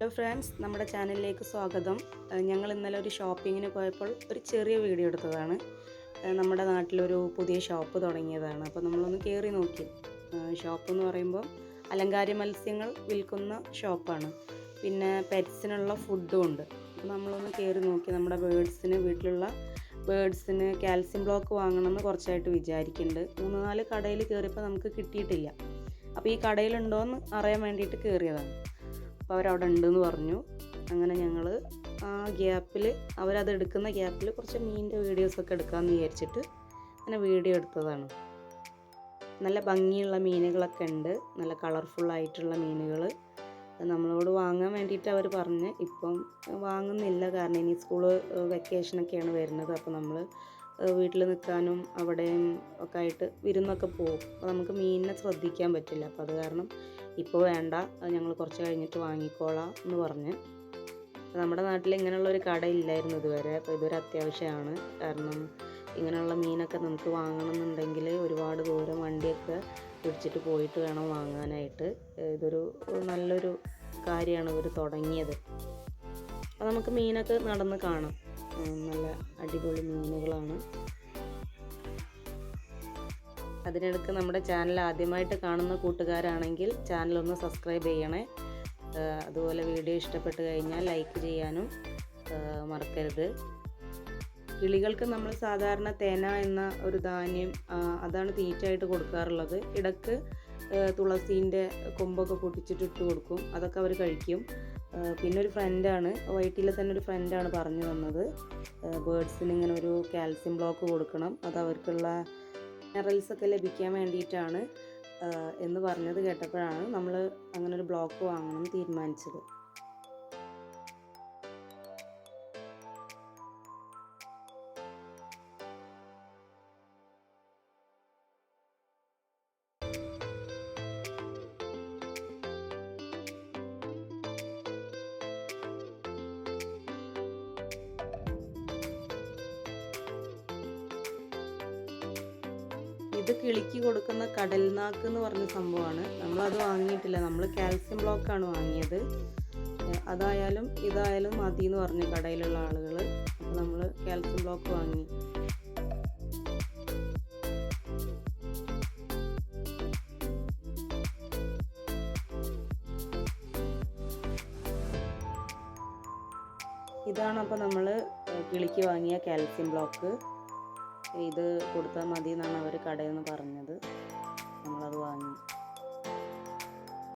Hello friends നമ്മുടെ ചാനലിലേക്ക് സ്വാഗതം. ഞങ്ങൾ ഇന്നലെ ഒരു ഷോപ്പിങ്ങിന് പോയപ്പോൾ ഒരു ചെറിയ വീഡിയോ എടുത്തതാണ്. നമ്മുടെ നാട്ടിലൊരു പുതിയ ഷോപ്പ് തുടങ്ങിയതാണ്. അപ്പോൾ നമ്മളൊന്ന് കയറി നോക്കി. ഷോപ്പ് എന്ന് പറയുമ്പോൾ അലങ്കാര മത്സ്യങ്ങൾ വിൽക്കുന്ന ഷോപ്പാണ്. പിന്നെ പെറ്റ്സിനുള്ള ഫുഡും ഉണ്ട്. അപ്പോൾ നമ്മളൊന്ന് കയറി നോക്കി. നമ്മുടെ ബേഡ്സിന് വീട്ടിലുള്ള ബേഡ്സിന് കാൽസ്യം ബ്ലോക്ക് വാങ്ങണമെന്ന് കുറച്ചായിട്ട് വിചാരിക്കുന്നുണ്ട്. മൂന്ന് നാല് കടയിൽ കയറിയപ്പോൾ നമുക്ക് കിട്ടിയിട്ടില്ല. അപ്പോൾ ഈ കടയിലുണ്ടോയെന്ന് അറിയാൻ വേണ്ടിയിട്ട് കയറിയതാണ്. അപ്പോൾ അവരവിടെ ഉണ്ടെന്ന് പറഞ്ഞു. അങ്ങനെ ഞങ്ങൾ ആ ഗ്യാപ്പിൽ അവരത് എടുക്കുന്ന ഗ്യാപ്പിൽ കുറച്ച് മീനിന്റെ വീഡിയോസൊക്കെ എടുക്കാമെന്ന് വിചാരിച്ചിട്ട് അങ്ങനെ വീഡിയോ എടുത്തതാണ്. നല്ല ഭംഗിയുള്ള മീനുകളൊക്കെ ഉണ്ട് നല്ല കളർഫുള്ളായിട്ടുള്ള മീനുകൾ നമ്മളോട് വാങ്ങാൻ വേണ്ടിയിട്ട് അവർ പറഞ്ഞ്. ഇപ്പം വാങ്ങുന്നില്ല കാരണം ഇനി സ്കൂൾ വെക്കേഷനൊക്കെയാണ് വരുന്നത്. അപ്പോൾ നമ്മൾ വീട്ടിൽ നിൽക്കാനും അവിടെയും ഒക്കെ ആയിട്ട് വിരുന്നൊക്കെ പോകും. അപ്പോൾ നമുക്ക് മീനിനെ ശ്രദ്ധിക്കാൻ പറ്റില്ല. അപ്പോൾ അത് കാരണം ഇപ്പോൾ വേണ്ട ഞങ്ങൾ കുറച്ച് കഴിഞ്ഞിട്ട് വാങ്ങിക്കോളാം എന്ന് പറഞ്ഞ്. നമ്മുടെ നാട്ടിൽ ഇങ്ങനെയുള്ള ഒരു കട ഇല്ലായിരുന്നു ഇതുവരെ. അപ്പോൾ ഇതൊരു അത്യാവശ്യമാണ്. കാരണം ഇങ്ങനെയുള്ള മീനൊക്കെ നമുക്ക് വാങ്ങണമെന്നുണ്ടെങ്കിൽ ഒരുപാട് ദൂരം വണ്ടിയൊക്കെ പിടിച്ചിട്ട് പോയിട്ട് വേണം വാങ്ങാനായിട്ട്. ഇതൊരു നല്ലൊരു കാര്യമാണ് ഇവർ തുടങ്ങിയത്. അപ്പോൾ നമുക്ക് മീനൊക്കെ നടന്ന് കാണാം. നല്ല അടിപൊളി മീനുകളാണ്. അതിനിടയ്ക്ക് നമ്മുടെ ചാനൽ ആദ്യമായിട്ട് കാണുന്ന കൂട്ടുകാരാണെങ്കിൽ ചാനൽ ഒന്ന് സബ്സ്ക്രൈബ് ചെയ്യണേ. അതുപോലെ വീഡിയോ ഇഷ്ടപ്പെട്ട് കഴിഞ്ഞാൽ ലൈക്ക് ചെയ്യാനും മറക്കരുത്. കിളികൾക്ക് നമ്മൾ സാധാരണ തേന എന്ന ഒരു ധാന്യം അതാണ് തീറ്റയായിട്ട് കൊടുക്കാറുള്ളത്. ഇടയ്ക്ക് തുളസീന്റെ കൊമ്പൊക്കെ പൊട്ടിച്ചിട്ട് ഇട്ട് കൊടുക്കും. അതൊക്കെ അവർ കഴിക്കും. പിന്നെ ഒരു ഫ്രണ്ടാണ് വൈറ്റിലെ തന്നെ ഒരു ഫ്രണ്ടാണ് പറഞ്ഞു തന്നത്. ബേഡ്സിന് ഇങ്ങനെ ഒരു കാൽസ്യം ബ്ലോക്ക് കൊടുക്കണം. അത് അവർക്കുള്ള മിനറൽസ് ഒക്കെ ലഭിക്കാൻ വേണ്ടിയിട്ടാണ് എന്ന് പറഞ്ഞത് കേട്ടപ്പോഴാണ് നമ്മൾ അങ്ങനെ ഒരു ബ്ലോക്ക് വാങ്ങണം തീരുമാനിച്ചത്. ഇത് കിളിക്ക് കൊടുക്കുന്ന കടൽനാക്ക് എന്ന് പറഞ്ഞ സംഭവമാണ്. നമ്മളത് വാങ്ങിയിട്ടില്ല. നമ്മൾ കാൽസ്യം ബ്ലോക്കാണ് വാങ്ങിയത്. അതായാലും ഇതായാലും മതി എന്ന് പറഞ്ഞു കടയിലുള്ള ആളുകൾ നമ്മൾ കാൽസ്യം ബ്ലോക്ക് വാങ്ങി. ഇതാണ് അപ്പോൾ നമ്മൾ കിളിക്ക് വാങ്ങിയ കാൽസ്യം ബ്ലോക്ക്. ഇത് കൊടുത്താൽ മതി എന്നാണ് അവർ കടയിൽ നിന്ന് പറഞ്ഞത്. നമ്മളത് വാങ്ങി.